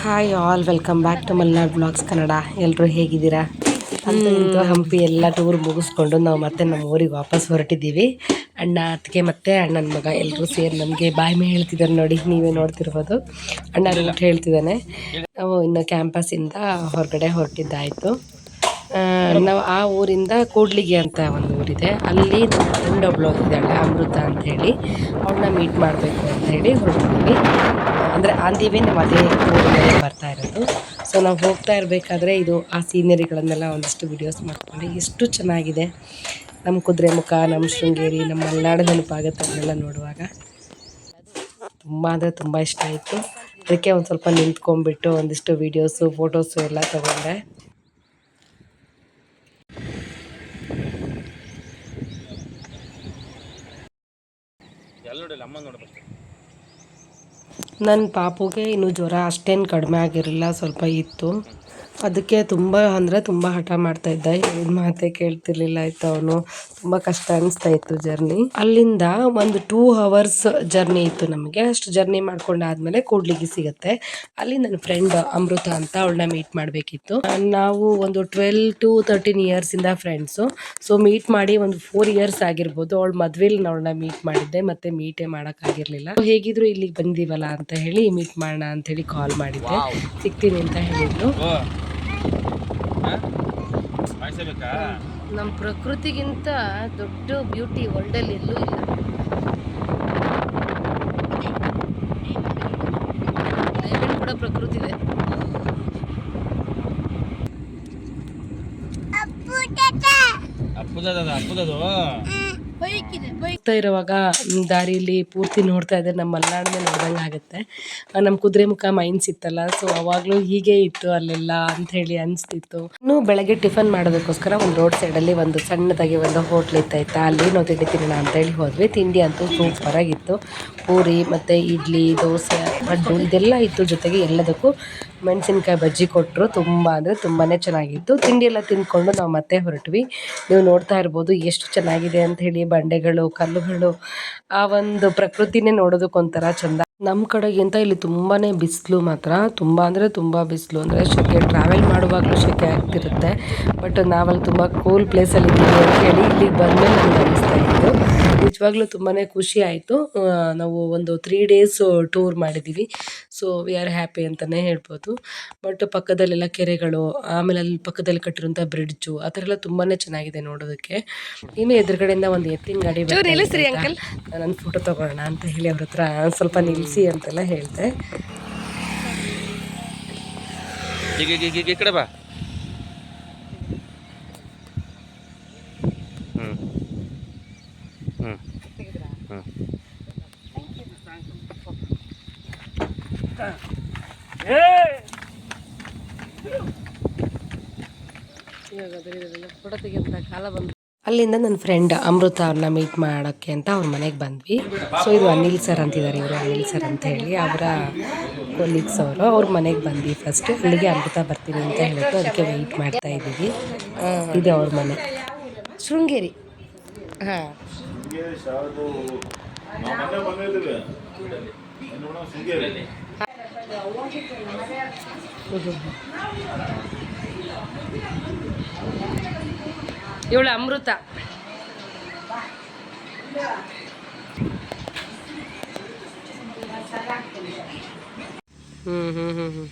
Hi all welcome back to Malnad blogs Kannada ಎಲ್ಲರೂ ಹೇಗಿದ್ದೀರಾ? ಅಂತ ಹಂಪಿ ಎಲ್ಲ ಟೂರ್ ಮುಗಿಸ್ಕೊಂಡು ನಾವು ಮತ್ತೆ ನಮ್ಮ ಊರಿಗೆ ವಾಪಸ್ ಹೊರಟಿದ್ದೀವಿ. ಅಣ್ಣ ಅತ್ತಿಗೆ ಮತ್ತೆ ಅಣ್ಣನ ಮಗ ಎಲ್ಲರೂ ಸೇರಿ ನಮಗೆ ಬಾಯಿ ಮೇ ಹೇಳ್ತಿದ್ದಾರೆ ನೋಡಿ, ನೀವೇ ನೋಡ್ತಿರ್ಬೋದು. ಅಣ್ಣ ರೂಟ್ ಹೇಳ್ತಿದ್ದಾನೆ. ನಾವು ಇನ್ನು ಕ್ಯಾಂಪಸ್ಸಿಂದ ಹೊರಗಡೆ ಹೊರಟಿದ್ದಾಯಿತು. ನಾವು ಆ ಊರಿಂದ ಕೂಡ್ಲಿಗೆ ಅಂತ ಒಂದು ಊರಿದೆ. ಅಲ್ಲಿ ನಮ್ಮ ಫ್ರೆಂಡ್ ಒಬ್ಳು ಹೋಗಿದ್ದಾಳೆ ಅಮೃತ ಅಂತ ಹೇಳಿ. ಅವಳನ್ನ ಮೀಟ್ ಮಾಡಬೇಕು ಅಂತ ಹೇಳಿ ಹೊರಟಿದ್ದೀವಿ ಅಂದರೆ ಆನ್ ದಿ ವೇ ನಾವು ಅದೇ ಊರಿನಲ್ಲಿ ಬರ್ತಾ ಇರೋದು. ಸೊ ನಾವು ಹೋಗ್ತಾ ಇರಬೇಕಾದ್ರೆ ಇದು ಆ ಸೀನರಿಗಳನ್ನೆಲ್ಲ ಒಂದಿಷ್ಟು ವಿಡಿಯೋಸ್ ಮಾಡ್ಕೊಂಡು ಎಷ್ಟು ಚೆನ್ನಾಗಿದೆ. ನಮ್ಮ ಕುದುರೆಮುಖ ನಮ್ಮ ಶೃಂಗೇರಿ, ನಮ್ಮ ಮಲೆನಾಡು ನೆನಪಾಗುತ್ತೆ ಅದನ್ನೆಲ್ಲ ನೋಡುವಾಗ. ತುಂಬ ಅಂದರೆ ತುಂಬ ಇಷ್ಟ ಆಯಿತು. ಅದಕ್ಕೆ ಒಂದು ಸ್ವಲ್ಪ ನಿಂತ್ಕೊಂಡ್ಬಿಟ್ಟು ಒಂದಿಷ್ಟು ವೀಡಿಯೋಸು ಫೋಟೋಸು ಎಲ್ಲ ತೊಗೊಂಡೆ. ನನ್ನ ಪಾಪುಗೆ ಇನ್ನು ಜ್ವರ ಅಷ್ಟೇನು ಕಡಿಮೆ ಆಗಿರಲಿಲ್ಲ ಸ್ವಲ್ಪ ಇತ್ತು. ಅದಕ್ಕೆ ತುಂಬ ಅಂದರೆ ತುಂಬ ಹಠ ಮಾಡ್ತಾ ಇದ್ದ. ಹೇಳಿದ ಮಾತೇ ಕೇಳ್ತಿರ್ಲಿಲ್ಲ ಆಯ್ತು ಅವನು. ತುಂಬ ಕಷ್ಟ ಅನಿಸ್ತಾ ಇತ್ತು ಜರ್ನಿ ಅಲ್ಲಿಂದ ಒಂದು ಟೂ ಅವರ್ಸ್ ಜರ್ನಿ ಇತ್ತು ನಮಗೆ. ಅಷ್ಟು ಜರ್ನಿ ಮಾಡ್ಕೊಂಡಾದ್ಮೇಲೆ ಕೂಡ್ಲಿಗೆ ಸಿಗುತ್ತೆ. ಅಲ್ಲಿ ನನ್ನ ಫ್ರೆಂಡ್ ಅಮೃತ ಅಂತ ಅವಳನ್ನ ಮೀಟ್ ಮಾಡಬೇಕಿತ್ತು. ನಾವು ಒಂದು ಟ್ವೆಲ್ ಟು ತರ್ಟೀನ್ ಇಯರ್ಸಿಂದ ಫ್ರೆಂಡ್ಸು ಸೊ ಮೀಟ್ ಮಾಡಿ ಒಂದು ಫೋರ್ ಇಯರ್ಸ್ ಆಗಿರ್ಬೋದು. ಅವಳ ಮದ್ವೆಲಿ ಅವಳನ್ನ ಮೀಟ್ ಮಾಡಿದ್ದೆ. ಮತ್ತೆ ಮೀಟೇ ಮಾಡೋಕ್ಕಾಗಿರ್ಲಿಲ್ಲ ಹೇಗಿದ್ರು ಇಲ್ಲಿಗೆ ಬಂದೀವಲ್ಲ ಅಂತ ಹೇಳಿ ಮೀಟ್ ಮಾಡೋಣ ಅಂತ ಹೇಳಿ ಕಾಲ್ ಮಾಡಿದ್ದೆ. ಸಿಗ್ತೀನಿ ಅಂತ ಹೇಳಿದ್ರು ನಮ್ಮ ಪ್ರಕೃತಿಗಿಂತ ದೊಡ್ಡ ಬ್ಯೂಟಿ ವರ್ಲ್ಡಲ್ಲಿ ಎಲ್ಲೂ ಇಲ್ಲ. ಡೈಮಂಡ್ ಕೂಡ ಪ್ರಕೃತಿ ಇದೆ ಅಪ್ಪುದದ ಅಪ್ಪುದದು? ಹೋಗ್ತಾ ಇರುವಾಗ ದಾರಿಲಿ ಪೂರ್ತಿ ನೋಡ್ತಾ ಇದ್ರೆ ನಮ್ಮ ಮಲೆನಾಡನ್ನೇ ನೋಡ್ದಂಗೆ ಆಗುತ್ತೆ. ನಮ್ಮ ಕುದುರೆ ಮುಖ ಮೈನ್ಸ್ ಇತ್ತಲ್ಲ ಸೊ ಅವಾಗಲೂ ಹೀಗೆ ಇತ್ತು ಅಲ್ಲೆಲ್ಲ ಅಂತ ಹೇಳಿ ಅನಿಸ್ತಿತ್ತು. ಇನ್ನು ಬೆಳಗ್ಗೆ ಟಿಫನ್ ಮಾಡೋದಕ್ಕೋಸ್ಕರ ಒಂದು ರೋಡ್ ಸೈಡಲ್ಲಿ ಒಂದು ಸಣ್ಣದಾಗಿ ಒಂದು ಹೋಟ್ಲ್ ಇತ್ತಾಯ್ತಾ ಅಲ್ಲಿ ನಾವು ತಿಂಡಿ ತಿನ್ನೋಣ ಅಂತ ಹೇಳಿ ಹೋದ್ವಿ. ತಿಂಡಿ ಅಂತೂ ಸೂಪರ್ ಆಗಿತ್ತು. ಪೂರಿ ಮತ್ತು ಇಡ್ಲಿ, ದೋಸೆ ಪಡ್ಡು ಇದೆಲ್ಲ ಇತ್ತು ಜೊತೆಗೆ ಎಲ್ಲದಕ್ಕೂ ಮೆಣಸಿನ್ಕಾಯಿ ಬಜ್ಜಿ ಕೊಟ್ಟರು ತುಂಬ ಅಂದರೆ ತುಂಬಾ ಚೆನ್ನಾಗಿತ್ತು. ತಿಂಡಿ ಎಲ್ಲ ತಿಂದ್ಕೊಂಡು ನಾವು ಮತ್ತೆ ಹೊರಟ್ವಿ. ನೀವು ನೋಡ್ತಾ ಇರ್ಬೋದು ಎಷ್ಟು ಚೆನ್ನಾಗಿದೆ ಅಂತ ಹೇಳಿ ಬಂಡೆಗಳು, ಕಲ್ಲುಗಳು, ಆ ಒಂದು ಪ್ರಕೃತಿನೇ ನೋಡೋದಕ್ಕೊಂಥರ ಚಂದ. ನಮ್ಮ ಕಡೆಗಿಂತ ಇಲ್ಲಿ ತುಂಬಾ ಬಿಸಿಲು ಮಾತ್ರ. ತುಂಬ ಅಂದರೆ ತುಂಬ ಬಿಸಿಲು. ಅಂದರೆ ಶೆಕೆ ಟ್ರಾವೆಲ್ ಮಾಡುವಾಗಲೂ ಶೆಕೆ ಆಗ್ತಿರುತ್ತೆ. ಬಟ್ ನಾವಲ್ಲಿ ತುಂಬ ಕೂಲ್ ಪ್ಲೇಸಲ್ಲಿ ಇದ್ದೀವಿ ಅಂತ ಹೇಳಿ ಇಲ್ಲಿಗೆ ಬಂದಮೇಲೆ ನಮಗೆ ಅನಿಸ್ತಾ ನಿಜವಾಗ್ಲೂ ತುಂಬಾ ಖುಷಿ ಆಯಿತು. ನಾವು ಒಂದು ತ್ರೀ ಡೇಸ್ ಟೂರ್ ಮಾಡಿದ್ದೀವಿ ಸೊ ವಿ ಆರ್ ಹ್ಯಾಪಿ ಅಂತಲೇ ಹೇಳ್ಬೋದು. ಬಟ್ ಪಕ್ಕದಲ್ಲೆಲ್ಲ ಕೆರೆಗಳು ಆಮೇಲೆ ಅಲ್ಲಿ ಪಕ್ಕದಲ್ಲಿ ಕಟ್ಟಿರುವಂಥ ಬ್ರಿಡ್ಜು ಆ ಥರ ಎಲ್ಲ ತುಂಬಾ ಚೆನ್ನಾಗಿದೆ ನೋಡೋದಕ್ಕೆ. ಇನ್ನು ಎದುರುಗಡೆಯಿಂದ ಒಂದು ಎತ್ತಿನ ಗಾಡಿ ಅಂಕಲ್ ನನ್ನ ಫೋಟೋ ತಗೊಳ್ಳೋಣ ಅಂತ ಹೇಳಿ ಅವ್ರ ಹತ್ರ ಸ್ವಲ್ಪ ನಿಲ್ಲಿಸಿ ಅಂತೆಲ್ಲ ಹೇಳಿದೆ ಈಗ ಈಗ ಈಗ ಈ ಕಡೆ ಬಾ ಹ್ಞೂ ಹ್ಞೂ ಹ್ಞೂ ಫೋಟೋ ತೆಗಿಯೋಂಥ ಕಾಲ ಬಂದು ಅಲ್ಲಿಂದ ನನ್ನ ಫ್ರೆಂಡ್ ಅಮೃತ ಅವ್ರನ್ನ ಮೀಟ್ ಮಾಡೋಕ್ಕೆ ಅಂತ ಅವ್ರ ಮನೆಗೆ ಬಂದ್ವಿ. ಸೊ ಇದು ಅನಿಲ್ ಸರ್ ಅಂತಿದ್ದಾರೆ ಇವರು ಅನಿಲ್ ಸರ್ ಅಂತ ಹೇಳಿ. ಅವರ ಕೊಲೀಗ್ಸ್ ಅವರು ಅವ್ರ ಮನೆಗೆ ಬಂದ್ವಿ ಫಸ್ಟ್ ಅಲ್ಲಿಗೆ ಅಮೃತ ಬರ್ತೀನಿ ಅಂತ ಹೇಳಿದ್ರು ಅದಕ್ಕೆ ವೆಯ್ಟ್ ಮಾಡ್ತಾ ಇದ್ದೀವಿ. ಇದು ಅವ್ರ ಮನೆ. ಶೃಂಗೇರಿ. ಹಾಂ. ಇವಳು ಅಮೃತ ಹ್ಮ್ ಹ್ಮ್ ಹ್ಮ್ ಹ್ಮ್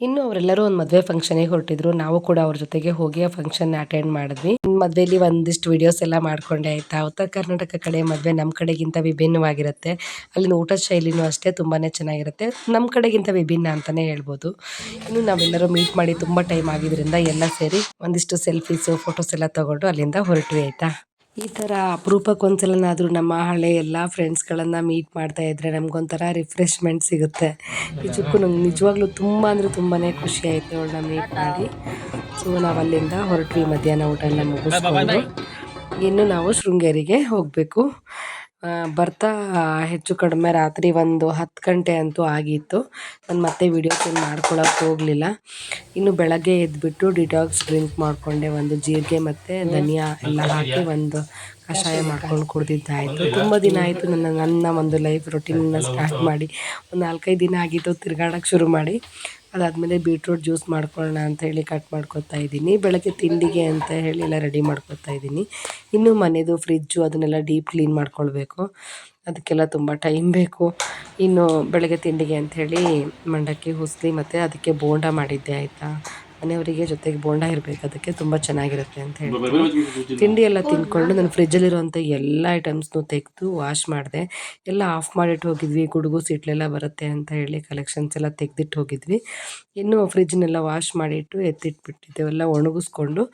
ಇನ್ನು ಅವರೆಲ್ಲರೂ ಒಂದು ಮದುವೆ ಫಂಕ್ಷನಿಗೆ ಹೊರಟಿದ್ರು. ನಾವು ಕೂಡ ಅವ್ರ ಜೊತೆಗೆ ಹೋಗಿ ಆ ಫಂಕ್ಷನ್ ಅಟೆಂಡ್ ಮಾಡಿದ್ವಿ. ಮದುವೆಯಲ್ಲಿ ಒಂದಿಷ್ಟು ವಿಡಿಯೋಸ್ ಎಲ್ಲ ಮಾಡ್ಕೊಂಡೆ, ಆಯ್ತಾ? ಉತ್ತರ ಕರ್ನಾಟಕ ಕಡೆ ಮದುವೆ ನಮ್ಮ ಕಡೆಗಿಂತ ವಿಭಿನ್ನವಾಗಿರುತ್ತೆ. ಅಲ್ಲಿನ ಊಟದ ಶೈಲಿನೂ ಅಷ್ಟೇ ತುಂಬಾ ಚೆನ್ನಾಗಿರುತ್ತೆ. ನಮ್ಮ ಕಡೆಗಿಂತ ವಿಭಿನ್ನ ಅಂತಲೇ ಹೇಳ್ಬೋದು. ಇನ್ನು ನಾವೆಲ್ಲರೂ ಮೀಟ್ ಮಾಡಿ ತುಂಬ ಟೈಮ್ ಆಗಿದ್ರಿಂದ ಎಲ್ಲ ಸೇರಿ ಒಂದಿಷ್ಟು ಸೆಲ್ಫೀಸು ಫೋಟೋಸ್ ಎಲ್ಲ ತಗೊಂಡು ಅಲ್ಲಿಂದ ಹೊರಟ್ವಿ, ಆಯ್ತಾ? ಈ ಥರ ಅಪರೂಪಕ್ಕೆ ಒಂದ್ಸಲನಾದರೂ ನಮ್ಮ ಹಳೆ ಎಲ್ಲ ಫ್ರೆಂಡ್ಸ್ಗಳನ್ನು ಮೀಟ್ ಮಾಡ್ತಾ ಇದ್ದರೆ ನಮಗೊಂಥರ ರಿಫ್ರೆಶ್ಮೆಂಟ್ ಸಿಗುತ್ತೆ. ನಿಜಕ್ಕೂ ನಂಗೆ ನಿಜವಾಗ್ಲೂ ತುಂಬ ಅಂದರೆ ತುಂಬಾ ಖುಷಿ ಆಯಿತು ಅವಳನ್ನ ಮೀಟ್ ಮಾಡಿ. ಸೊ ನಾವು ಅಲ್ಲಿಂದ ಹೊರಟ್ವಿ ಮಧ್ಯಾಹ್ನ ಊಟ ಎಲ್ಲ ಮುಗಿಸ್ಕೊಂಡು. ಇನ್ನು ನಾವು ಶೃಂಗೇರಿಗೆ ಹೋಗಬೇಕು. ಬರ್ತಾ ಹೆಚ್ಚು ಕಡಿಮೆ ರಾತ್ರಿ ಒಂದು ಹತ್ತು ಗಂಟೆ ಅಂತೂ ಆಗಿತ್ತು. ನಾನು ಮತ್ತೆ ವೀಡಿಯೋ ಏನು ಮಾಡ್ಕೊಳಕ್ಕೆ ಹೋಗಲಿಲ್ಲ. ಇನ್ನು ಬೆಳಗ್ಗೆ ಎದ್ಬಿಟ್ಟು ಡಿಟಾಕ್ಸ್ ಡ್ರಿಂಕ್ ಮಾಡಿಕೊಂಡೆ ಒಂದು ಜೀರಿಗೆ ಮತ್ತು ಧನಿಯಾ ಎಲ್ಲ ಹಾಕಿ ಒಂದು ಕಷಾಯ ಮಾಡ್ಕೊಂಡು ಕುಡ್ದಿದ್ದಾಯಿತು. ತುಂಬ ದಿನ ಆಯಿತು ನನ್ನ ನನ್ನ ಒಂದು ಲೈಫ್ ರೊಟೀನನ್ನು ಸ್ಟಾರ್ಟ್ ಮಾಡಿ. ಒಂದು ನಾಲ್ಕೈದು ದಿನ ಆಗಿತ್ತು ತಿರ್ಗಾಡೋಕ್ಕೆ ಶುರು ಮಾಡಿ. ಅದಾದಮೇಲೆ ಬೀಟ್ರೂಟ್ ಜ್ಯೂಸ್ ಮಾಡ್ಕೊಳ್ಳೋಣ ಅಂತ ಹೇಳಿ ಕಟ್ ಮಾಡ್ಕೊತಾ ಇದ್ದೀನಿ. ಬೆಳಗ್ಗೆ ತಿಂಡಿಗೆ ಅಂತ ಹೇಳಿ ಎಲ್ಲ ರೆಡಿ ಮಾಡ್ಕೊತಾ ಇದ್ದೀನಿ. ಇನ್ನು ಮನೆಯದು ಫ್ರಿಜ್ಜು ಅದನ್ನೆಲ್ಲ ಡೀಪ್ ಕ್ಲೀನ್ ಮಾಡ್ಕೊಳ್ಬೇಕು. ಅದಕ್ಕೆಲ್ಲ ತುಂಬ ಟೈಮ್ ಬೇಕು. ಇನ್ನು ಬೆಳಗ್ಗೆ ತಿಂಡಿಗೆ ಅಂಥೇಳಿ ಮಂಡಕ್ಕಿ, ಹುಸ್ಲಿ ಮತ್ತು ಅದಕ್ಕೆ ಬೋಂಡ ಮಾಡಿದ್ದೆ ಆಯಿತಾ? ಮನೆಯವರಿಗೆ ಜೊತೆಗೆ ಬೋಂಡ ಇರಬೇಕು ಅದಕ್ಕೆ ತುಂಬ ಚೆನ್ನಾಗಿರುತ್ತೆ ಅಂತ ಹೇಳಿ ತಿಂಡಿ ಎಲ್ಲ ತಿಂದ್ಕೊಂಡು ನಾನು ಫ್ರಿಜ್ಜಲ್ಲಿರುವಂಥ ಎಲ್ಲ ಐಟಮ್ಸ್ನು ತೆಗೆದು ವಾಶ್ ಮಾಡಿದೆ. ಎಲ್ಲ ಆಫ್ ಮಾಡಿಟ್ಟು ಹೋಗಿದ್ವಿ ಗುಡುಗು ಸಿಟ್ಲೆಲ್ಲ ಬರುತ್ತೆ ಅಂತ ಹೇಳಿ ಕಲೆಕ್ಷನ್ಸ್ ಎಲ್ಲ ತೆಗೆದಿಟ್ಟು ಹೋಗಿದ್ವಿ. ಇನ್ನು ಫ್ರಿಜ್ನೆಲ್ಲ ವಾಶ್ ಮಾಡಿಟ್ಟು ಎತ್ತಿಟ್ಬಿಟ್ಟಿದ್ದೇವೆಲ್ಲ ಒಣಗಿಸ್ಕೊಂಡು.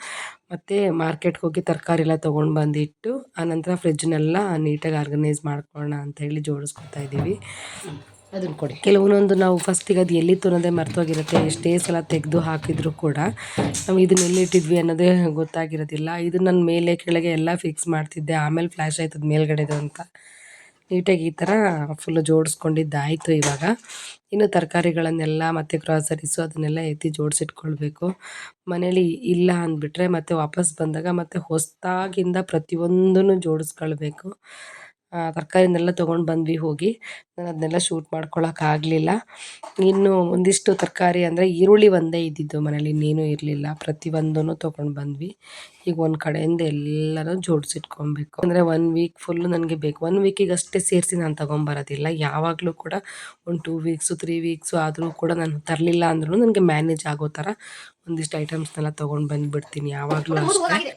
ಮತ್ತು ಮಾರ್ಕೆಟ್ಗೆ ಹೋಗಿ ತರಕಾರಿ ಎಲ್ಲ ತೊಗೊಂಡು ಬಂದಿಟ್ಟು ಆನಂತರ ಫ್ರಿಜ್ನೆಲ್ಲ ನೀಟಾಗಿ ಆರ್ಗನೈಸ್ ಮಾಡ್ಕೊಳ್ಳೋಣ ಅಂತ ಹೇಳಿ ಜೋಡಿಸ್ಕೊತಾ ಇದ್ದೀವಿ. ಅದನ್ನು ಕೊಡಿ. ಕೆಲವೊಂದೊಂದು ನಾವು ಫಸ್ಟಿಗೆ ಅದು ಎಲ್ಲಿತ್ತು ಅನ್ನೋದೇ ಮರ್ತೋಗಿರುತ್ತೆ, ಎಷ್ಟೇ ಸಲ ತೆಗೆದು ಹಾಕಿದರೂ ಕೂಡ ನಾವು ಇದನ್ನ ಎಲ್ಲಿಟ್ಟಿದ್ವಿ ಅನ್ನೋದೇ ಗೊತ್ತಾಗಿರೋದಿಲ್ಲ. ಇದು ನನ್ನ ಮೇಲೆ ಕೆಳಗೆ ಎಲ್ಲ ಫಿಕ್ಸ್ ಮಾಡ್ತಿದ್ದೆ, ಆಮೇಲೆ ಫ್ಲ್ಯಾಶ್ ಆಯ್ತದ ಮೇಲ್ಗಡೆದು ಅಂತ. ನೀಟಾಗಿ ಈ ಥರ ಫುಲ್ಲು ಜೋಡಿಸ್ಕೊಂಡಿದ್ದಾಯಿತು ಇವಾಗ. ಇನ್ನು ತರಕಾರಿಗಳನ್ನೆಲ್ಲ ಮತ್ತು ಗ್ರಾಸರೀಸು ಅದನ್ನೆಲ್ಲ ಎತ್ತಿ ಜೋಡಿಸಿಟ್ಕೊಳ್ಬೇಕು. ಮನೇಲಿ ಇಲ್ಲ ಅಂದ್ಬಿಟ್ರೆ ಮತ್ತೆ ವಾಪಸ್ ಬಂದಾಗ ಮತ್ತೆ ಹೊಸ್ದಾಗಿಂದ ಪ್ರತಿಯೊಂದನ್ನು ಜೋಡಿಸ್ಕೊಳ್ಬೇಕು. ತರಕಾರಿನೆಲ್ಲ ತೊಗೊಂಡು ಬಂದ್ವಿ ಹೋಗಿ. ನಾನು ಅದನ್ನೆಲ್ಲ ಶೂಟ್ ಮಾಡ್ಕೊಳಕ್ಕಾಗಲಿಲ್ಲ ಇನ್ನು ಒಂದಿಷ್ಟು ತರಕಾರಿ ಅಂದರೆ ಈರುಳ್ಳಿ ಒಂದೇ ಇದ್ದಿದ್ದು ಮನೇಲಿ, ಇನ್ನೇನೂ ಇರಲಿಲ್ಲ. ಪ್ರತಿಯೊಂದೂ ತೊಗೊಂಡು ಬಂದ್ವಿ. ಈಗ ಒಂದು ಕಡೆಯಿಂದ ಎಲ್ಲನೂ ಜೋಡಿಸಿಟ್ಕೊಬೇಕು. ಅಂದರೆ ಒನ್ ವೀಕ್ ಫುಲ್ಲು ನನಗೆ ಬೇಕು. ಒನ್ ವೀಕಿಗೆ ಅಷ್ಟೇ ಸೇರಿಸಿ ನಾನು ತೊಗೊಂಬರೋದಿಲ್ಲ ಯಾವಾಗಲೂ ಕೂಡ ಒಂದು ಟೂ ವೀಕ್ಸು ತ್ರೀ ವೀಕ್ಸು ಆದರೂ ಕೂಡ ನಾನು ತರಲಿಲ್ಲ ಅಂದ್ರೂ ನನಗೆ ಮ್ಯಾನೇಜ್ ಆಗೋ ಥರ ಒಂದಿಷ್ಟು ಐಟಮ್ಸ್ನೆಲ್ಲ ತೊಗೊಂಡು ಬಂದುಬಿಡ್ತೀನಿ ಯಾವಾಗಲೂ ಅಷ್ಟೇ.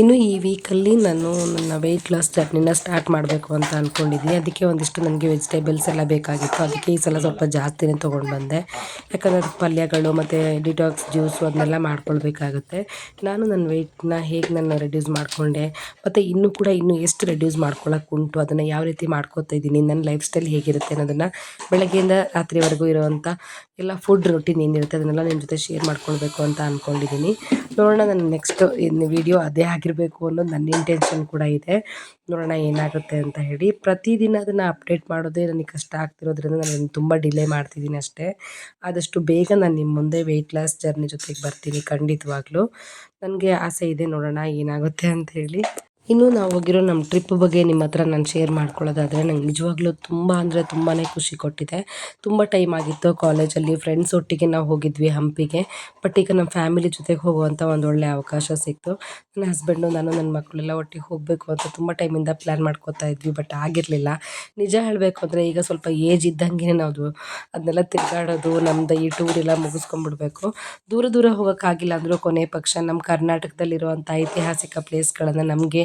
ಇನ್ನು ಈ ವೀಕಲ್ಲಿ ನಾನು ನನ್ನ ವೆಯ್ಟ್ ಲಾಸ್ ಜರ್ನಿನ ಸ್ಟಾರ್ಟ್ ಮಾಡಬೇಕು ಅಂತ ಅಂದ್ಕೊಂಡಿದ್ದೀನಿ ಅದಕ್ಕೆ ಒಂದಿಷ್ಟು ನನಗೆ ವೆಜಿಟೇಬಲ್ಸ್ ಎಲ್ಲ ಬೇಕಾಗಿತ್ತು. ಅದಕ್ಕೆ ಈ ಸಲ ಸ್ವಲ್ಪ ಜಾಸ್ತಿನೇ ತೊಗೊಂಡು ಬಂದೆ. ಯಾಕಂದರೆ ಪಲ್ಯಗಳು ಮತ್ತು ಡಿಟಾಕ್ಸ್ ಜ್ಯೂಸು ಅದನ್ನೆಲ್ಲ ಮಾಡ್ಕೊಳ್ಬೇಕಾಗುತ್ತೆ. ನಾನು ನನ್ನ ವೆಯ್ಟ್ನ ಹೇಗೆ ನಾನು ರೆಡ್ಯೂಸ್ ಮಾಡಿಕೊಂಡೆ, ಮತ್ತು ಇನ್ನೂ ಕೂಡ ಇನ್ನೂ ಎಷ್ಟು ರೆಡ್ಯೂಸ್ ಮಾಡ್ಕೊಳ್ಳೋಕೆ ಉಂಟು, ಅದನ್ನು ಯಾವ ರೀತಿ ಮಾಡ್ಕೋತಾ ಇದ್ದೀನಿ, ನನ್ನ ಲೈಫ್ ಸ್ಟೈಲ್ ಹೇಗಿರುತ್ತೆ ಅನ್ನೋದನ್ನು ಬೆಳಗ್ಗೆಯಿಂದ ರಾತ್ರಿವರೆಗೂ ಇರುವಂಥ ಎಲ್ಲ ಫುಡ್ ರೊಟೀನ್ ಏನಿರುತ್ತೆ ಅದನ್ನೆಲ್ಲ ನಿಮ್ಮ ಜೊತೆ ಶೇರ್ ಮಾಡ್ಕೊಳ್ಬೇಕು ಅಂತ ಅಂದ್ಕೊಂಡಿದ್ದೀನಿ ನೋಡೋಣ ನನ್ನ ನೆಕ್ಸ್ಟ್ ವೀಡಿಯೋ ಅದೇ ಆಗಿರಬೇಕು ಅನ್ನೋದು ನನ್ನ ಇಂಟೆನ್ಷನ್ ಕೂಡ ಇದೆ. ನೋಡೋಣ ಏನಾಗುತ್ತೆ ಅಂತ ಹೇಳಿ. ಪ್ರತಿದಿನ ಅದನ್ನು ಅಪ್ಡೇಟ್ ಮಾಡೋದೇ ನನಗೆ ಕಷ್ಟ ಆಗ್ತಿರೋದ್ರಿಂದ ನಾನು ತುಂಬ ಡಿಲೇ ಮಾಡ್ತಿದ್ದೀನಿ ಅಷ್ಟೇ. ಆದಷ್ಟು ಬೇಗ ನಾನು ನಿಮ್ಮ ಮುಂದೆ ವೆಯ್ಟ್ ಲಾಸ್ ಜರ್ನಿ ಜೊತೆಗೆ ಬರ್ತೀನಿ ಖಂಡಿತವಾಗ್ಲೂ. ನನಗೆ ಆಸೆ ಇದೆ ನೋಡೋಣ ಏನಾಗುತ್ತೆ ಅಂತ ಹೇಳಿ. ಇನ್ನು ನಾವು ಹೋಗಿರೋ ನಮ್ಮ ಟ್ರಿಪ್ ಬಗ್ಗೆ ನಿಮ್ಮ ಹತ್ರ ನಾನು ಶೇರ್ ಮಾಡ್ಕೊಳ್ಳೋದಾದರೆ ನಂಗೆ ನಿಜವಾಗ್ಲೂ ತುಂಬ ಅಂದರೆ ತುಂಬಾ ಖುಷಿ ಕೊಟ್ಟಿದೆ. ತುಂಬ ಟೈಮ್ ಆಗಿತ್ತು ಕಾಲೇಜಲ್ಲಿ ಫ್ರೆಂಡ್ಸ್ ಒಟ್ಟಿಗೆ ನಾವು ಹೋಗಿದ್ವಿ ಹಂಪಿಗೆ. ಬಟ್ ಈಗ ನಮ್ಮ ಫ್ಯಾಮಿಲಿ ಜೊತೆಗೆ ಹೋಗುವಂಥ ಒಂದು ಒಳ್ಳೆಯ ಅವಕಾಶ ಸಿಕ್ತು. ನನ್ನ ಹಸ್ಬೆಂಡು ನಾನು ನನ್ನ ಮಕ್ಕಳೆಲ್ಲ ಒಟ್ಟಿಗೆ ಹೋಗಬೇಕು ಅಂತ ತುಂಬ ಟೈಮಿಂದ ಪ್ಲ್ಯಾನ್ ಮಾಡ್ಕೋತಾ ಇದ್ವಿ ಬಟ್ ಆಗಿರಲಿಲ್ಲ. ನಿಜ ಹೇಳಬೇಕು ಅಂದರೆ ಈಗ ಸ್ವಲ್ಪ ಏಜ್ ಇದ್ದಂಗೆ ನಾವು ಅದನ್ನೆಲ್ಲ ತಿರುಗಾಡೋದು ನಮ್ಮದು ಈ ಟೂರ್ ಎಲ್ಲ ಮುಗಿಸ್ಕೊಂಡ್ಬಿಡ್ಬೇಕು. ದೂರ ದೂರ ಹೋಗೋಕ್ಕಾಗಿಲ್ಲ ಅಂದರೂ ಕೊನೆ ಪಕ್ಷ ನಮ್ಮ ಕರ್ನಾಟಕದಲ್ಲಿರುವಂಥ ಐತಿಹಾಸಿಕ ಪ್ಲೇಸ್ಗಳನ್ನು ನಮಗೆ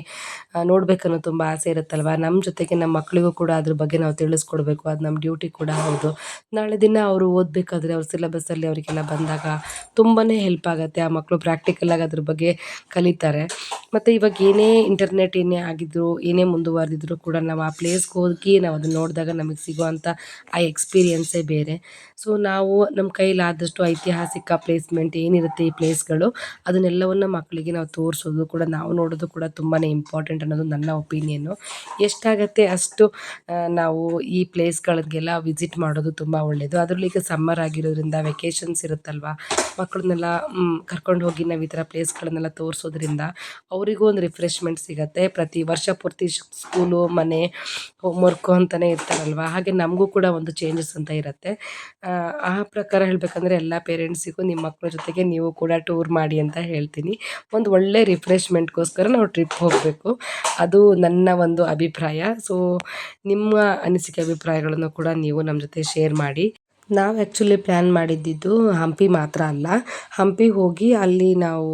ನೋಡಬೇಕನ್ನೋ ತುಂಬ ಆಸೆ ಇರುತ್ತಲ್ವ? ನಮ್ಮ ಜೊತೆಗೆ ನಮ್ಮ ಮಕ್ಕಳಿಗೂ ಕೂಡ ಅದ್ರ ಬಗ್ಗೆ ನಾವು ತಿಳಿಸ್ಕೊಡ್ಬೇಕು. ಅದು ನಮ್ಮ ಡ್ಯೂಟಿ ಕೂಡ ಹೌದು. ನಾಳೆ ದಿನ ಅವರು ಓದಬೇಕಾದ್ರೆ ಅವ್ರ ಸಿಲೆಬಸ್ಸಲ್ಲಿ ಅವರಿಗೆಲ್ಲ ಬಂದಾಗ ತುಂಬಾ ಹೆಲ್ಪ್ ಆಗುತ್ತೆ. ಆ ಮಕ್ಕಳು ಪ್ರಾಕ್ಟಿಕಲಾಗಿ ಅದ್ರ ಬಗ್ಗೆ ಕಲಿತಾರೆ. ಮತ್ತು ಇವಾಗ ಏನೇ ಇಂಟರ್ನೆಟ್ ಏನೇ ಆಗಿದ್ರು, ಏನೇ ಮುಂದುವರೆದಿದ್ರು ಕೂಡ ನಾವು ಆ ಪ್ಲೇಸ್ಗೆ ಹೋಗಿ ನಾವು ಅದನ್ನ ನೋಡಿದಾಗ ನಮಗೆ ಸಿಗುವಂಥ ಆ ಎಕ್ಸ್ಪೀರಿಯನ್ಸೇ ಬೇರೆ. ಸೊ ನಾವು ನಮ್ಮ ಕೈಲಾದಷ್ಟು ಐತಿಹಾಸಿಕ ಪ್ಲೇಸ್ಮೆಂಟ್ ಏನಿರುತ್ತೆ ಈ ಪ್ಲೇಸ್ಗಳು ಅದನ್ನೆಲ್ಲವನ್ನು ಮಕ್ಕಳಿಗೆ ನಾವು ತೋರಿಸೋದು ಕೂಡ, ನಾವು ನೋಡೋದು ಕೂಡ ತುಂಬಾ ಇಂಪಾರ್ಟೆಂಟ್ ಅನ್ನೋದು ನನ್ನ ಒಪಿನಿಯನ್ನು ಎಷ್ಟಾಗತ್ತೆ ಅಷ್ಟು ನಾವು ಈ ಪ್ಲೇಸ್ಗಳಿಗೆಲ್ಲ ವಿಸಿಟ್ ಮಾಡೋದು ತುಂಬ ಒಳ್ಳೆಯದು ಅದರಲ್ಲಿ ಈಗ ಸಮ್ಮರ್ ಆಗಿರೋದ್ರಿಂದ ವೆಕೇಷನ್ಸ್ ಇರುತ್ತಲ್ವ ಮಕ್ಕಳನ್ನೆಲ್ಲ ಕರ್ಕೊಂಡು ಹೋಗಿ ನಾವು ಈ ಥರ ಪ್ಲೇಸ್ಗಳನ್ನೆಲ್ಲ ತೋರಿಸೋದ್ರಿಂದ ಅವರಿಗೂ ಒಂದು ರಿಫ್ರೆಶ್ಮೆಂಟ್ ಸಿಗುತ್ತೆ. ಪ್ರತಿ ವರ್ಷ ಪೂರ್ತಿ ಸ್ಕೂಲು ಮನೆ ಹೋಮ್ವರ್ಕು ಅಂತಲೇ ಇರ್ತಾರಲ್ವ? ಹಾಗೆ ನಮಗೂ ಕೂಡ ಒಂದು ಚೇಂಜಸ್ ಅಂತ ಇರುತ್ತೆ. ಆ, ಆ ಪ್ರಕಾರ ಹೇಳಬೇಕಂದ್ರೆ ಎಲ್ಲ ಪೇರೆಂಟ್ಸಿಗೂ ನಿಮ್ಮ ಮಕ್ಕಳ ಜೊತೆಗೆ ನೀವು ಕೂಡ ಟೂರ್ ಮಾಡಿ ಅಂತ ಹೇಳ್ತೀನಿ. ಒಂದು ಒಳ್ಳೆ ರಿಫ್ರೆಶ್ಮೆಂಟ್ಗೋಸ್ಕರ ನಾವು ಟ್ರಿಪ್ ಹೋಗಬೇಕು. ಅದು ನನ್ನ ಒಂದು ಅಭಿಪ್ರಾಯ. ಸೊ ನಿಮ್ಮ ಅನಿಸಿಕೆ ಅಭಿಪ್ರಾಯಗಳನ್ನು ಕೂಡ ನೀವು ನಮ್ಮ ಜೊತೆ ಶೇರ್ ಮಾಡಿ. ನಾವು ಆ್ಯಕ್ಚುಲಿ ಪ್ಲ್ಯಾನ್ ಮಾಡಿದ್ದಿದ್ದು ಹಂಪಿ ಮಾತ್ರ ಅಲ್ಲ. ಹಂಪಿ ಹೋಗಿ ಅಲ್ಲಿ ನಾವು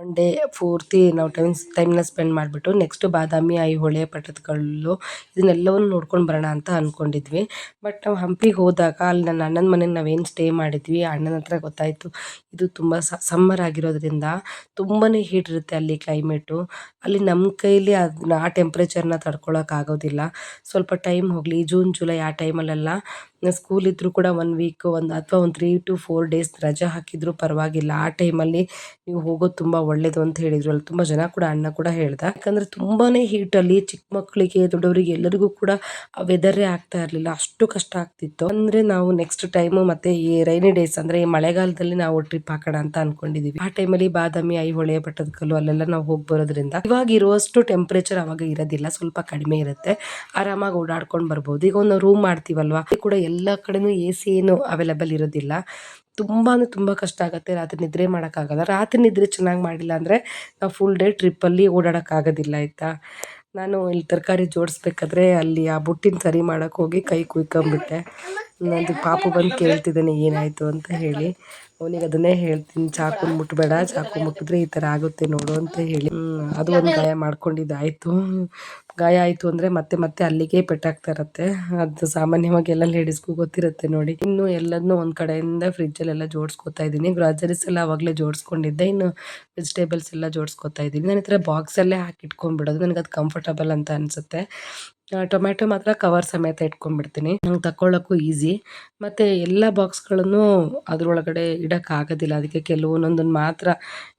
ಒನ್ ಡೇ ಪೂರ್ತಿ ನಾವು ಟೈಮ್, ಟೈಮ್ನ ಸ್ಪೆಂಡ್ ಮಾಡಿಬಿಟ್ಟು ನೆಕ್ಸ್ಟ್ ಬಾದಾಮಿ ಐಹೊಳೆ ಪಟ್ಟದಕಲ್ಲು ಇದನ್ನೆಲ್ಲವನ್ನು ನೋಡ್ಕೊಂಡು ಬರೋಣ ಅಂತ ಅಂದ್ಕೊಂಡಿದ್ವಿ ಬಟ್ ನಾವು ಹಂಪಿಗೆ ಹೋದಾಗ ಅಲ್ಲಿ ನನ್ನ ಅಣ್ಣನ ಮನೆಗೆ ನಾವೇನು ಸ್ಟೇ ಮಾಡಿದ್ವಿ ಅಣ್ಣನ ಹತ್ರ ಗೊತ್ತಾಯಿತು. ಇದು ತುಂಬ ಸಮ್ಮರ್ ಆಗಿರೋದ್ರಿಂದ ತುಂಬಾ ಹೀಟ್ ಇರುತ್ತೆ ಅಲ್ಲಿ ಕ್ಲೈಮೇಟು. ಅಲ್ಲಿ ನಮ್ಮ ಕೈಲಿ ಅದನ್ನ, ಆ ಟೆಂಪ್ರೇಚರ್ನ ತಡ್ಕೊಳಕ್ಕಾಗೋದಿಲ್ಲ ಸ್ವಲ್ಪ ಟೈಮ್ ಹೋಗಲಿ, ಜೂನ್, ಜುಲೈ ಆ ಟೈಮಲ್ಲೆಲ್ಲ ಸ್ಕೂಲ್ ಇದ್ದರೂ ಕೂಡ ಒನ್ ವೀಕ್ ಒಂದು ಅಥವಾ ಒಂದು ತ್ರೀ ಟು ಫೋರ್ ಡೇಸ್ ರಜೆ ಹಾಕಿದ್ರು ಪರವಾಗಿಲ್ಲ. ಆ ಟೈಮಲ್ಲಿ ನೀವು ಹೋಗೋದು ತುಂಬ ಒಳ್ಳೇದು ಅಂತ ಹೇಳಿದ್ರು. ಅಲ್ಲಿ ತುಂಬ ಜನ ಕೂಡ, ಅಣ್ಣ ಕೂಡ ಹೇಳ್ದ. ಯಾಕಂದ್ರೆ ತುಂಬಾನೇ ಹೀಟ್ ಅಲ್ಲಿ ಚಿಕ್ಕ ಮಕ್ಕಳಿಗೆ ದೊಡ್ಡವರಿಗೆ ಎಲ್ಲರಿಗೂ ಕೂಡ ವೆದರೇ ಆಗ್ತಾ ಇರಲಿಲ್ಲ. ಅಷ್ಟು ಕಷ್ಟ ಆಗ್ತಿತ್ತು. ಅಂದ್ರೆ ನಾವು ನೆಕ್ಸ್ಟ್ ಟೈಮ್ ಮತ್ತೆ ಈ ರೈನಿ ಡೇಸ್ ಅಂದ್ರೆ ಈ ಮಳೆಗಾಲದಲ್ಲಿ ನಾವು ಟ್ರಿಪ್ ಹಾಕೋಣ ಅಂತ ಅನ್ಕೊಂಡಿದೀವಿ. ಆ ಟೈಮಲ್ಲಿ ಬಾದಾಮಿ, ಐಹೊಳೆ, ಪಟ್ಟದಕಲ್ಲು ಅಲ್ಲೆಲ್ಲ ನಾವು ಹೋಗಿ ಬರೋದ್ರಿಂದ ಇವಾಗ ಇರುವಷ್ಟು ಟೆಂಪರೇಚರ್ ಅವಾಗ ಇರೋದಿಲ್ಲ. ಸ್ವಲ್ಪ ಕಡಿಮೆ ಇರುತ್ತೆ. ಆರಾಮಾಗಿ ಓಡಾಡ್ಕೊಂಡು ಬರ್ಬೋದು. ಈಗ ಒಂದು ರೂಮ್ ಮಾಡ್ತೀವಲ್ವಾ? ಅಲ್ಲಿ ಕೂಡ ಎಲ್ಲ ಕಡೆನೂ ಎ ಸಿ ಏನು ಅವೈಲೇಬಲ್ ಇರೋದಿಲ್ಲ. ತುಂಬಾ ಅಂದರೆ ತುಂಬ ಕಷ್ಟ ಆಗುತ್ತೆ ರಾತ್ರಿ ನಿದ್ರೆ ಮಾಡೋಕ್ಕಾಗಲ್ಲ. ರಾತ್ರಿ ನಿದ್ರೆ ಚೆನ್ನಾಗಿ ಮಾಡಿಲ್ಲ ಅಂದರೆ ನಾವು ಫುಲ್ ಡೇ ಟ್ರಿಪ್ಪಲ್ಲಿ ಓಡಾಡೋಕ್ಕಾಗೋದಿಲ್ಲ, ಆಯಿತಾ? ನಾನು ಇಲ್ಲಿ ತರಕಾರಿ ಜೋಡಿಸ್ಬೇಕಾದ್ರೆ ಅಲ್ಲಿ ಆ ಬುಟ್ಟಿನ ಸರಿ ಮಾಡೋಕ್ಕೆ ಹೋಗಿ ಕೈ ಕುಯ್ಕೊಂಬಿಟ್ಟೆ ನಂದು ಪಾಪು ಬಂದು ಕೇಳ್ತಿದ್ದಾನೆ, ಏನಾಯಿತು ಅಂತ ಹೇಳಿ. ಅವನಿಗೆ ಅದನ್ನೇ ಹೇಳ್ತೀನಿ, ಚಾಕು ಮುಟ್ಬೇಡ, ಚಾಕು ಮುಟ್ಟಿದ್ರೆ ಈ ಥರ ಆಗುತ್ತೆ ನೋಡು ಅಂತ ಹೇಳಿ. ಅದು ಒಂದು ಗಾಯ ಮಾಡ್ಕೊಂಡಿದ್ದಾಯಿತು. ಗಾಯ ಆಯಿತು ಅಂದರೆ ಮತ್ತೆ ಮತ್ತೆ ಅಲ್ಲಿಗೆ ಪೆಟ್ಟಾಗ್ತಾ ಇರುತ್ತೆ. ಅದು ಸಾಮಾನ್ಯವಾಗಿ ಎಲ್ಲ ಲೇಡೀಸ್ಗೂ ಗೊತ್ತಿರುತ್ತೆ ನೋಡಿ. ಇನ್ನು ಎಲ್ಲದನ್ನೂ ಒಂದು ಕಡೆಯಿಂದ ಫ್ರಿಜ್ಜಲ್ಲೆಲ್ಲ ಜೋಡಿಸ್ಕೊತಾ ಇದ್ದೀನಿ. ಗ್ರಾಜರೀಸ್ ಎಲ್ಲ ಅವಾಗಲೇ ಜೋಡಿಸ್ಕೊಂಡಿದ್ದೆ. ಇನ್ನು ವೆಜಿಟೇಬಲ್ಸ್ ಎಲ್ಲ ಜೋಡಿಸ್ಕೊತಾ ಇದ್ದೀನಿ. ನಾನು ಈ ಥರ ಬಾಕ್ಸಲ್ಲೇ ಹಾಕಿ ಇಟ್ಕೊಂಡ್ಬಿಡೋದು. ನನಗೆ ಅದು ಕಂಫರ್ಟಬಲ್ ಅಂತ ಅನಿಸುತ್ತೆ. ಟೊಮ್ಯಾಟೊ ಮಾತ್ರ ಕವರ್ ಸಮೇತ ಇಟ್ಕೊಂಡ್ಬಿಡ್ತೀನಿ. ನಂಗೆ ತಗೊಳ್ಳೋಕ್ಕೂ ಈಸಿ ಮತ್ತು ಎಲ್ಲ ಬಾಕ್ಸ್ಗಳನ್ನು ಅದರೊಳಗಡೆ ಇಡೋಕ್ಕಾಗೋದಿಲ್ಲ. ಅದಕ್ಕೆ ಕೆಲವೊಂದೊಂದನ್ನು ಮಾತ್ರ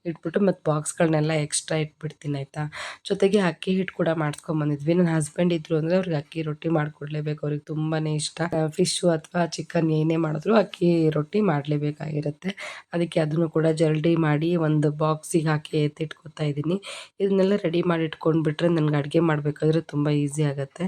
ಇಟ್ಬಿಟ್ಟು ಮತ್ತು ಬಾಕ್ಸ್ಗಳನ್ನೆಲ್ಲ ಎಕ್ಸ್ಟ್ರಾ ಇಟ್ಬಿಡ್ತೀನಿ ಆಯಿತಾ? ಜೊತೆಗೆ ಅಕ್ಕಿ ಹಿಟ್ಟು ಕೂಡ ಮಾಡಿಸ್ಕೊಂಬಂದಿದ್ವಿ. ನನ್ನ ಹಸ್ಬೆಂಡ್ ಇದ್ರು ಅಂದರೆ ಅವ್ರಿಗೆ ಅಕ್ಕಿ ರೊಟ್ಟಿ ಮಾಡಿಕೊಡ್ಲೇಬೇಕು. ಅವ್ರಿಗೆ ತುಂಬಾ ಇಷ್ಟ. ಫಿಶ್ ಅಥವಾ ಚಿಕನ್ ಏನೇ ಮಾಡಿದ್ರು ಅಕ್ಕಿ ರೊಟ್ಟಿ ಮಾಡಲೇಬೇಕಾಗಿರುತ್ತೆ. ಅದಕ್ಕೆ ಅದನ್ನು ಕೂಡ ಜಲ್ದಿ ಮಾಡಿ ಒಂದು ಬಾಕ್ಸಿಗೆ ಹಾಕಿ ಎತ್ತಿಟ್ಕೊತಾ ಇದ್ದೀನಿ. ಇದನ್ನೆಲ್ಲ ರೆಡಿ ಮಾಡಿ ಇಟ್ಕೊಂಡ್ಬಿಟ್ರೆ ನನಗೆ ಅಡುಗೆ ಮಾಡಬೇಕಾದ್ರೆ ತುಂಬ ಈಸಿ ಆಗುತ್ತೆ.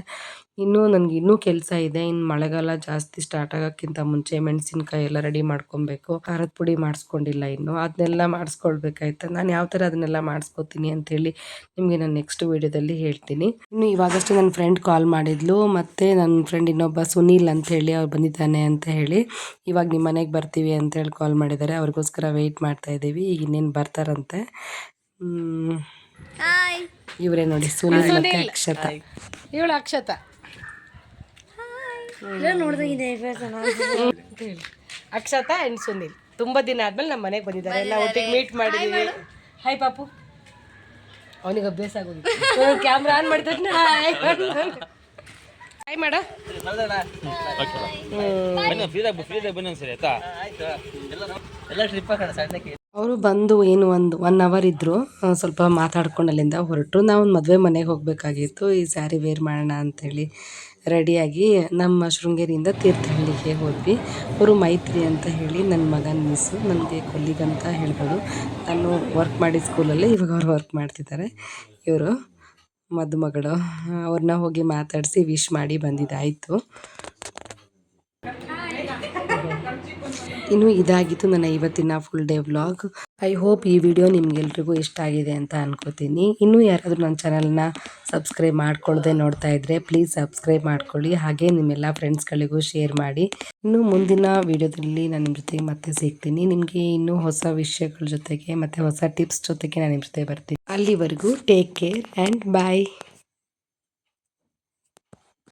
ಇನ್ನೂ ನನಗೆ ಇನ್ನೂ ಕೆಲಸ ಇದೆ ಇನ್ನು ಮಳೆಗಾಲ ಜಾಸ್ತಿ ಸ್ಟಾರ್ಟ್ ಆಗೋಕ್ಕಿಂತ ಮುಂಚೆ ಮೆಣಸಿನ್ಕಾಯಿ ಎಲ್ಲ ರೆಡಿ ಮಾಡ್ಕೊಬೇಕು. ಖಾರದ ಪುಡಿ ಮಾಡಿಸ್ಕೊಂಡಿಲ್ಲ ಇನ್ನು. ಅದನ್ನೆಲ್ಲ ಮಾಡಿಸ್ಕೊಳ್ಬೇಕಾಯ್ತು? ನಾನು ಯಾವ ಥರ ಅದನ್ನೆಲ್ಲ ಮಾಡಿಸ್ಕೋತೀನಿ ಅಂತೇಳಿ ನಿಮಗೆ ನಾನು ನೆಕ್ಸ್ಟ್ ವೀಡಿಯೋದಲ್ಲಿ ಹೇಳ್ತೀನಿ. ಇನ್ನು ಇವಾಗಷ್ಟೇ ನನ್ನ ಫ್ರೆಂಡ್ ಕಾಲ್ ಮಾಡಿದ್ಲು ಮತ್ತು ನನ್ನ ಫ್ರೆಂಡ್ ಇನ್ನೊಬ್ಬ ಸುನೀಲ್ ಅಂತ ಹೇಳಿ ಅವ್ರು ಬಂದಿದ್ದಾನೆ ಅಂತ ಹೇಳಿ ಇವಾಗ ನಿಮ್ಮ ಮನೆಗೆ ಬರ್ತೀವಿ ಅಂತ ಹೇಳಿ ಕಾಲ್ ಮಾಡಿದ್ದಾರೆ. ಅವ್ರಿಗೋಸ್ಕರ ವೆಯ್ಟ್ ಮಾಡ್ತಾ ಇದ್ದೀವಿ. ಈಗ ಇನ್ನೇನು ಬರ್ತಾರಂತೆ. ಇವರೇ ನೋಡಿ ಸುನೀಲ್ ಮತ್ತೆ ಅಕ್ಷತಾ. ಇವಳು ಅಕ್ಷತ. ಅಕ್ಷತ ಆ್ಯಂಡ್ ಸುನಿಲ್. ತುಂಬ ದಿನ ಆದ್ಮೇಲೆ ನಮ್ಮ ಮನೆಗೆ ಬಂದಿದ್ದಾರೆ. ಎಲ್ಲ ಒಟ್ಟಿಗೆ ಮೀಟ್ ಮಾಡಿದ್ದೀವಿ ಹಾಯ್ ಪಾಪು. ಅವನಿಗೆ ಅಭ್ಯಾಸ ಆಗೋದು ಕ್ಯಾಮ್ರಾ ಆನ್ ಮಾಡಿದ ತಕ್ಷಣ ಹಾಯ್ ಮಾಡ. ಅವರು ಬಂದು ಏನು ಒಂದು ಒನ್ ಅವರ್ ಇದ್ದರು ಸ್ವಲ್ಪ ಮಾತಾಡ್ಕೊಂಡು ಅಲ್ಲಿಂದ ಹೊರಟರು. ನಾವು ಮದುವೆ ಮನೆಗೆ ಹೋಗಬೇಕಾಗಿತ್ತು. ಈ ಸ್ಯಾರಿ ವೇರ್ ಮಾಡೋಣ ಅಂಥೇಳಿ ರೆಡಿಯಾಗಿ ನಮ್ಮ ಶೃಂಗೇರಿಯಿಂದ ತೀರ್ಥಹಳ್ಳಿಗೆ ಹೋದ್ವಿ. ಅವರು ಮೈತ್ರಿ ಅಂತ ಹೇಳಿ ನನ್ನ ಮಗನ ಮಿಸ್ಸು, ನನಗೆ ಕೊಲ್ಲಿಗಂತ ಹೇಳ್ಬೋದು. ನಾನು ವರ್ಕ್ ಮಾಡಿದ ಸ್ಕೂಲಲ್ಲಿ ಇವಾಗ ಅವ್ರು ವರ್ಕ್ ಮಾಡ್ತಿದ್ದಾರೆ. ಇವರು ಮದುಮಗಳು. ಅವ್ರನ್ನ ಹೋಗಿ ಮಾತಾಡಿಸಿ ವಿಶ್ ಮಾಡಿ ಬಂದಿದ್ದಾಯಿತು. ಇನ್ನು ಇದಾಗಿತ್ತು ನನ್ನ ಇವತ್ತಿನ full day vlog I hope ಈ ವಿಡಿಯೋ ನಿಮ್ಗೆಲ್ರಿಗೂ ಇಷ್ಟ ಆಗಿದೆ ಅಂತ ಅನ್ಕೋತೀನಿ. ಇನ್ನೂ ಯಾರಾದರೂ ನನ್ನ ಚಾನಲ್ನ ಸಬ್ಸ್ಕ್ರೈಬ್ ಮಾಡ್ಕೊಳ್ಳದೆ ನೋಡ್ತಾ ಇದ್ರೆ ಪ್ಲೀಸ್ ಸಬ್ಸ್ಕ್ರೈಬ್ ಮಾಡ್ಕೊಳ್ಳಿ. ಹಾಗೆ ನಿಮ್ಮೆಲ್ಲ ಫ್ರೆಂಡ್ಸ್ಗಳಿಗೂ ಶೇರ್ ಮಾಡಿ. ಇನ್ನು ಮುಂದಿನ ವಿಡಿಯೋದಲ್ಲಿ ನಾನು ನಿಮ್ಮ ಜೊತೆಗೆ ಮತ್ತೆ ಸಿಗ್ತೀನಿ. ನಿಮಗೆ ಇನ್ನೂ ಹೊಸ ವಿಷಯಗಳ ಜೊತೆಗೆ ಮತ್ತು ಹೊಸ ಟಿಪ್ಸ್ ಜೊತೆಗೆ ನಾನು ನಿಮ್ಮ ಜೊತೆ ಬರ್ತೀನಿ. ಅಲ್ಲಿವರೆಗೂ ಟೇಕ್ ಕೇರ್ ಆ್ಯಂಡ್ ಬಾಯ್